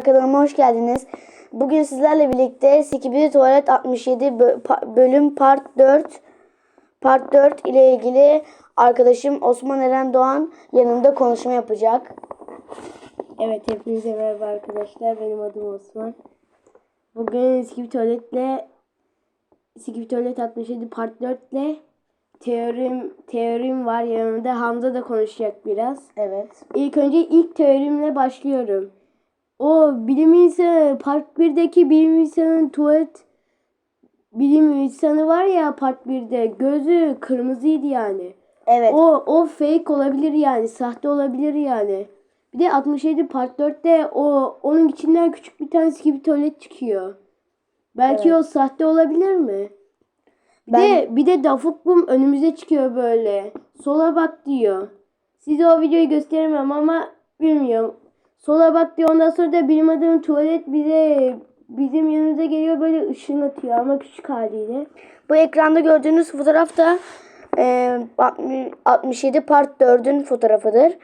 Kanalıma hoş geldiniz. Bugün sizlerle birlikte Skibidi Tuvalet 67 bö- pa- bölüm part 4 part 4 ile ilgili arkadaşım Osman Eren Doğan yanımda konuşma yapacak. Evet hepinize merhaba arkadaşlar. Benim adım Osman. Bugün Skip Tuvalet'le Skip Tuvalet 67 Part 4'le teorim teorim var yanımda. Hamza da konuşacak biraz. Evet. İlk önce ilk teorimle başlıyorum. O bilim insanı Part 1'deki bilim insanının tuvalet bilim insanı var ya Part 1'de gözü kırmızıydı yani. Evet. O o fake olabilir yani. Sahte olabilir yani. Bir de 67 part 4'te o onun içinden küçük bir tane gibi tuvalet çıkıyor. Belki Evet. o sahte olabilir mi? Bir Ben- de bir de Dafuk Bum önümüze çıkıyor böyle. Sola bak diyor. Size o videoyu gösteremem ama bilmiyorum. Sola bak diyor. Ondan sonra da bilim adamı tuvalet bize bizim yanımıza geliyor böyle ışınlatıyor ama küçük haliyle. Bu ekranda gördüğünüz fotoğraf da e, 67 part 4'ün fotoğrafıdır.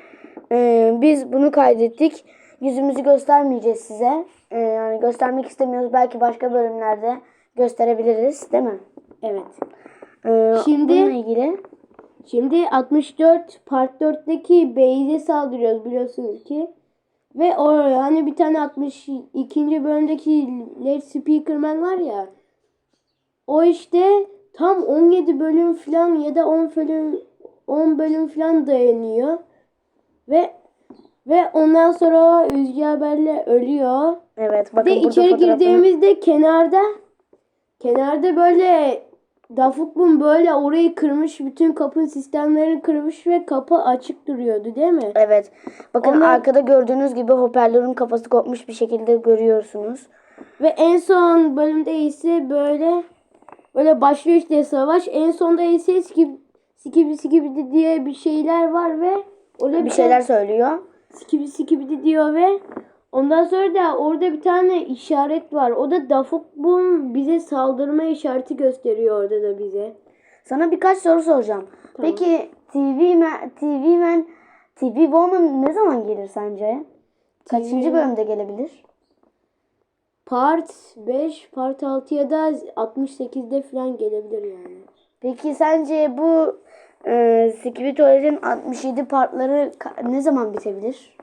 E, biz bunu kaydettik. Yüzümüzü göstermeyeceğiz size. E, yani göstermek istemiyoruz. Belki başka bölümlerde gösterebiliriz, değil mi? Evet. E, Şimdi- bununla ilgili Şimdi 64 part 4'teki Beyze saldırıyoruz biliyorsunuz ki. Ve o hani bir tane 62. bölümdeki Led Speakerman var ya. O işte tam 17 bölüm falan ya da 10 bölüm 10 bölüm falan dayanıyor. Ve ve ondan sonra o üzücü haberle ölüyor. Evet bakın de burada içeri fotoğrafını- girdiğimizde kenarda kenarda böyle Dafukbun böyle orayı kırmış, bütün kapı sistemlerini kırmış ve kapı açık duruyordu değil mi? Evet. Bakın Onlar- arkada gördüğünüz gibi hoparlörün kafası kopmuş bir şekilde görüyorsunuz. Ve en son bölümde ise böyle böyle başlıyor işte savaş. En sonda ise skip skibi skibidi diye bir şeyler var ve orada Bir şeyler söylüyor. skibi skibidi diyor ve ondan sonra da orada bir tane işaret var. O da Dafukbun bize saldırma işareti gösteriyor orada da bize. Sana birkaç soru soracağım. Peki TV Man, TV Man, TV Woman ne zaman gelir sence? Kaçıncı bölümde gelebilir? Part 5, Part 6 ya da 68'de falan gelebilir yani. Peki sence bu e, Skibidi Tuvalet'in 67 partları ne zaman bitebilir?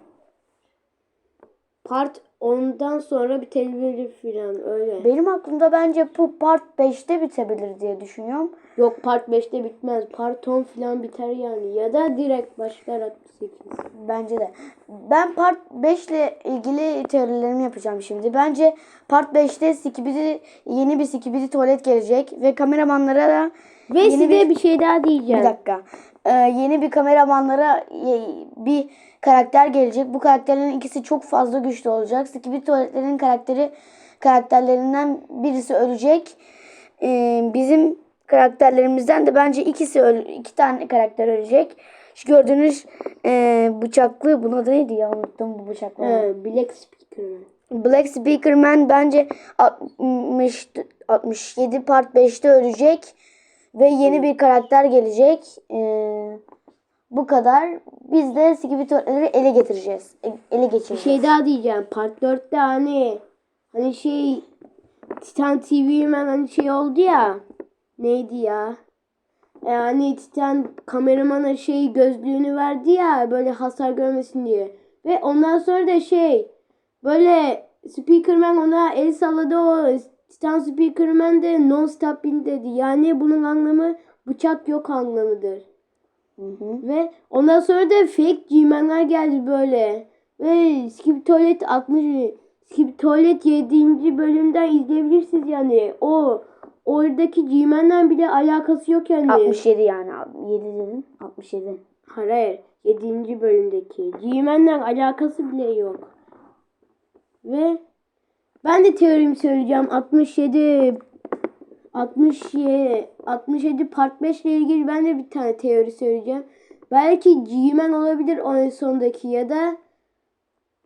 Part 10'dan sonra bitebilir falan öyle. Benim aklımda bence bu part 5'te bitebilir diye düşünüyorum. Yok Part 5'te bitmez. Part 10 falan biter yani. Ya da direkt başlar 68. Bence de. Ben part 5 ile ilgili teorilerimi yapacağım şimdi. Bence part 5'te Skibidi yeni bir Skibidi tuvalet gelecek ve kameramanlara da Ve yeni size bir, bir, şey daha diyeceğim. bir dakika. Ee, yeni bir kameramanlara bir karakter gelecek. Bu karakterlerin ikisi çok fazla güçlü olacak. Skibidi tuvaletlerin karakteri karakterlerinden birisi ölecek. Ee, bizim karakterlerimizden de bence ikisi öl iki tane karakter ölecek. Şu gördüğünüz e, bıçaklı bunun adı neydi ya unuttum bu bıçaklı. He, Black Speaker. Black Speaker Man bence 60, 67 part 5'te ölecek ve yeni bir karakter gelecek. Ee, bu kadar. Biz de Skibidi tuvaletleri ele getireceğiz. E- Ele Bir geçireceğiz. şey daha diyeceğim. Part 4'te hani hani şey Titan TV hemen hani şey oldu ya. Neydi ya? Yani Titan kameramana şey gözlüğünü verdi ya böyle hasar görmesin diye. Ve ondan sonra da şey böyle Speakerman ona el salladı o Titan Speakerman de non stop in dedi. Yani bunun anlamı bıçak yok anlamıdır. Hı hı. Ve ondan sonra da fake G-Man'ler geldi böyle. Ve Skip Tuvalet 60 Skip Tuvalet 7. bölümden izleyebilirsiniz yani. O oradaki G-Man'le bile alakası yok yani. 67 yani. 7 dedim. 67. Hayır hayır. 7. bölümdeki. G-Man'le alakası bile yok. Ve ben de teorimi söyleyeceğim. 67 67 67 part 5 ile ilgili ben de bir tane teori söyleyeceğim. Belki G-Man olabilir o sondaki ya da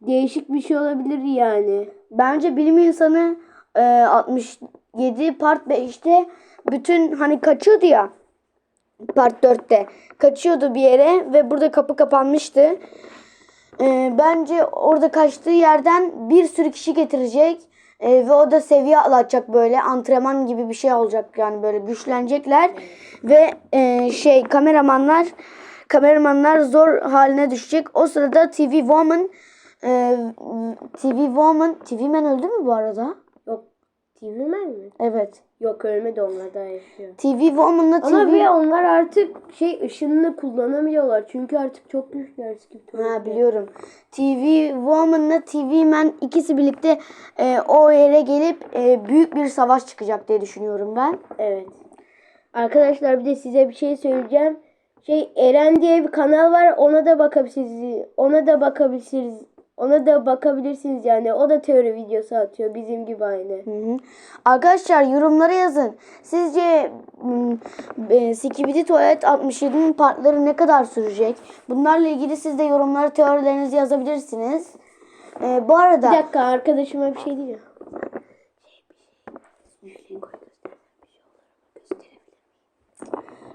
değişik bir şey olabilir yani. Bence bilim insanı e, 67 part 5'te bütün hani kaçıyordu ya part 4'te kaçıyordu bir yere ve burada kapı kapanmıştı. Ee, bence orada kaçtığı yerden bir sürü kişi getirecek. Ee, ve o da seviye alacak böyle antrenman gibi bir şey olacak yani böyle güçlenecekler ve e, şey kameramanlar kameramanlar zor haline düşecek. O sırada TV Woman e, TV Woman TV Man öldü mü bu arada? TV Man mi? Evet. Yok ölmedi onlar daha yaşıyor. TV Woman'la Ama TV ve onlar artık şey ışınını kullanamıyorlar. Çünkü artık çok güçlüler gibi. Ha biliyorum. TV Woman'la TV Man ikisi birlikte e, o yere gelip e, büyük bir savaş çıkacak diye düşünüyorum ben. Evet. Arkadaşlar bir de size bir şey söyleyeceğim. Şey Eren diye bir kanal var. Ona da bakabilirsiniz. Ona da bakabilirsiniz. Ona da bakabilirsiniz yani. O da teori videosu atıyor bizim gibi aynı. Hı hı. Arkadaşlar yorumlara yazın. Sizce m, e, Skibidi Tuvalet 67'nin partları ne kadar sürecek? Bunlarla ilgili siz de yorumlara teorilerinizi yazabilirsiniz. E, bu arada Bir dakika arkadaşıma bir şey diyeceğim.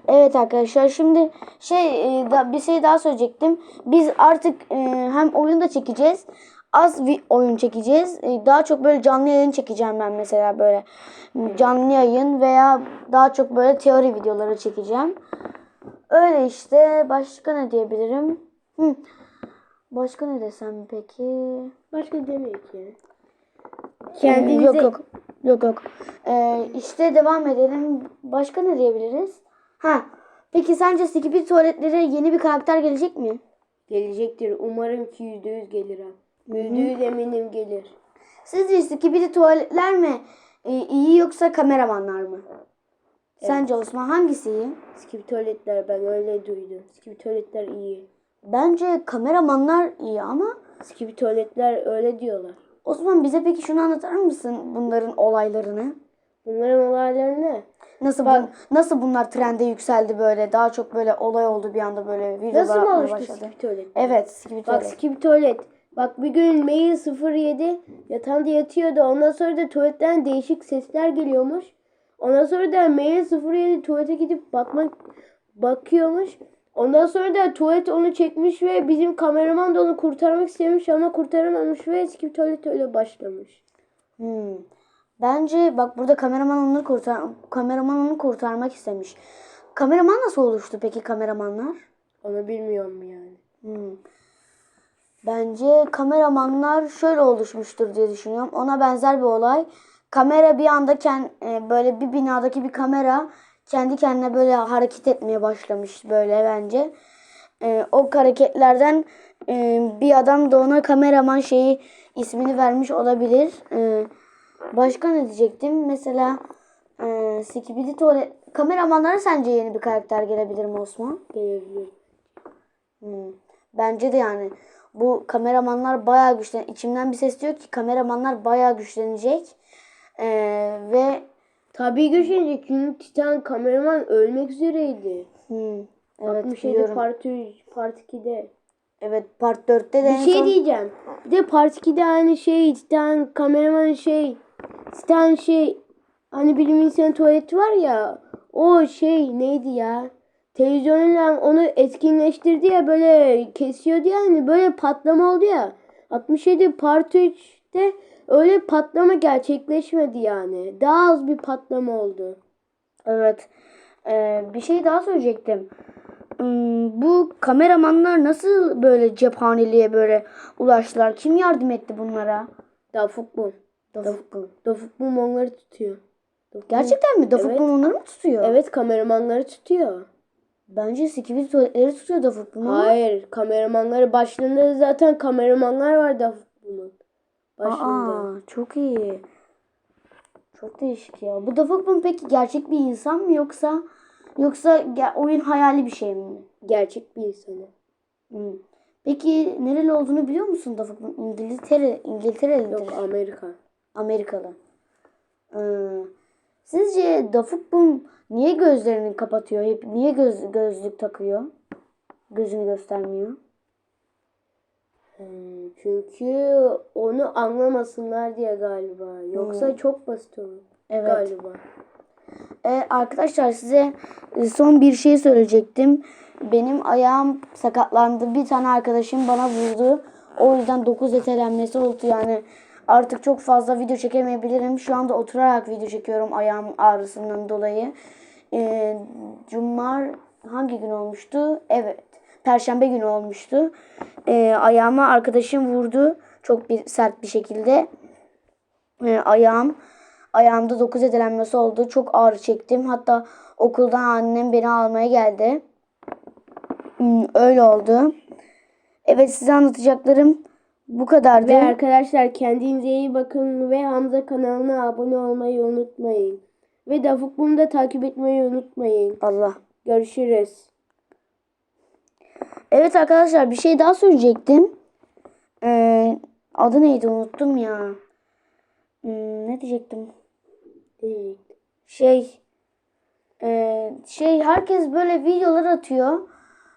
Evet arkadaşlar şimdi şey e, bir şey daha söyleyecektim. Biz artık e, hem oyun da çekeceğiz. Az bir oyun çekeceğiz. E, daha çok böyle canlı yayın çekeceğim ben mesela böyle canlı yayın veya daha çok böyle teori videoları çekeceğim. Öyle işte. Başka ne diyebilirim? Hı. Başka ne desem peki? Başka demiyor ki. Kendinize... Yok yok. Yok yok. Ee, işte devam edelim. Başka ne diyebiliriz? Ha. Peki sence Skibidi tuvaletlere yeni bir karakter gelecek mi? Gelecektir. Umarım ki yüzde yüz gelir ha. Yüzde yüz eminim gelir. Sizce Skibidi tuvaletler mi e, iyi yoksa kameramanlar mı? Sence Osman hangisi iyi? Skip tuvaletler ben öyle duydum. Skip tuvaletler iyi. Bence kameramanlar iyi ama Skip tuvaletler öyle diyorlar. Osman bize peki şunu anlatır mısın bunların olaylarını? Bunların olayları ne? Nasıl Bak- bu, nasıl bunlar trende yükseldi böyle daha çok böyle olay oldu bir anda böyle videolar Nasıl mı oluştu başladı. skip tuvalet? Evet, Skibidi Bak tuvalet. skip tuvalet. Bak bir gün mail 07 yatağında yatıyordu. Ondan sonra da tuvaletten değişik sesler geliyormuş. Ondan sonra da mail 07 tuvalete gidip bakmak bakıyormuş. Ondan sonra da tuvalet onu çekmiş ve bizim kameraman da onu kurtarmak istemiş ama kurtaramamış ve skip tuvalet öyle başlamış. Hmm. Bence bak burada kameraman onu kurtar kameraman onu kurtarmak istemiş. Kameraman nasıl oluştu peki kameramanlar? Onu bilmiyorum yani. Hmm. Bence kameramanlar şöyle oluşmuştur diye düşünüyorum. Ona benzer bir olay. Kamera bir anda ken, e, böyle bir binadaki bir kamera kendi kendine böyle hareket etmeye başlamış böyle bence. E, o hareketlerden e, bir adam da ona kameraman şeyi ismini vermiş olabilir. E, başka ne diyecektim? Mesela e, Skibidi Tuvalet kameramanlara sence yeni bir karakter gelebilir mi Osman? Gelebilir. Hmm. Bence de yani bu kameramanlar bayağı güçlen. İçimden bir ses diyor ki kameramanlar bayağı güçlenecek. Ee, ve Tabii güçlenecek çünkü Titan kameraman ölmek üzereydi. hmm, evet 67 biliyorum. part 3, part 2'de. Evet part 4'te de Bir şey son- diyeceğim. Bir de part 2'de hani şey Titan kameraman şey Titan şey hani bilim insanı tuvaleti var ya o şey neydi ya? Televizyonla onu etkinleştirdi ya böyle kesiyordu ya hani böyle patlama oldu ya. 67 part 3'te öyle patlama gerçekleşmedi yani. Daha az bir patlama oldu. Evet. Ee, bir şey daha söyleyecektim. Hmm, bu kameramanlar nasıl böyle cephaneliğe böyle ulaştılar? Kim yardım etti bunlara? Dafuk bu. Dafuk bu. Dafuk bu onları tutuyor. Dafuk bu- Gerçekten mi? Dafuk Evet. onları mı tutuyor? Evet kameramanları tutuyor. Bence Skibidi tuvaletleri tutuyor Dafuk bu. Hayır, kameramanları başlığında zaten kameramanlar var da bunun başlığında. Aa, çok iyi. Çok değişik ya. Bu Dafukbun peki gerçek bir insan mı yoksa yoksa oyun hayali bir şey mi? Gerçek bir insanı. Hmm. Peki nereli olduğunu biliyor musun Dafukbun? İngiltere, İngiltere'lidir. Yok Amerika. Amerikalı. Ee, sizce Dafukbun niye gözlerini kapatıyor? Hep niye göz, gözlük takıyor? Gözünü göstermiyor. Hmm, çünkü onu anlamasınlar diye galiba. Yoksa çok basit olur. Evet. Galiba. Ee, arkadaşlar size e, son bir şey söyleyecektim. Benim ayağım sakatlandı. Bir tane arkadaşım bana vurdu. O yüzden 9 etelenmesi oldu yani. Artık çok fazla video çekemeyebilirim. Şu anda oturarak video çekiyorum ayağım ağrısından dolayı. Ee, Cumar hangi gün olmuştu? Evet. Perşembe günü olmuştu. Ee, ayağıma arkadaşım vurdu. Çok bir sert bir şekilde. Ee, ayağım ayağımda dokuz edelenmesi oldu. Çok ağrı çektim. Hatta okuldan annem beni almaya geldi. Hmm, öyle oldu. Evet size anlatacaklarım bu kadardı. Ve arkadaşlar kendinize iyi bakın ve Hamza kanalına abone olmayı unutmayın. Ve Dafuk da takip etmeyi unutmayın. Allah. Görüşürüz. Evet arkadaşlar bir şey daha söyleyecektim. Ee, adı neydi unuttum ya. Hmm, ne diyecektim? Şey e, şey herkes böyle videolar atıyor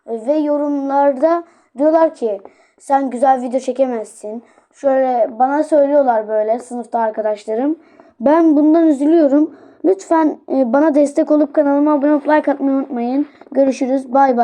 ve yorumlarda diyorlar ki sen güzel video çekemezsin. Şöyle bana söylüyorlar böyle sınıfta arkadaşlarım. Ben bundan üzülüyorum. Lütfen e, bana destek olup kanalıma abone olup like atmayı unutmayın. Görüşürüz. Bay bay.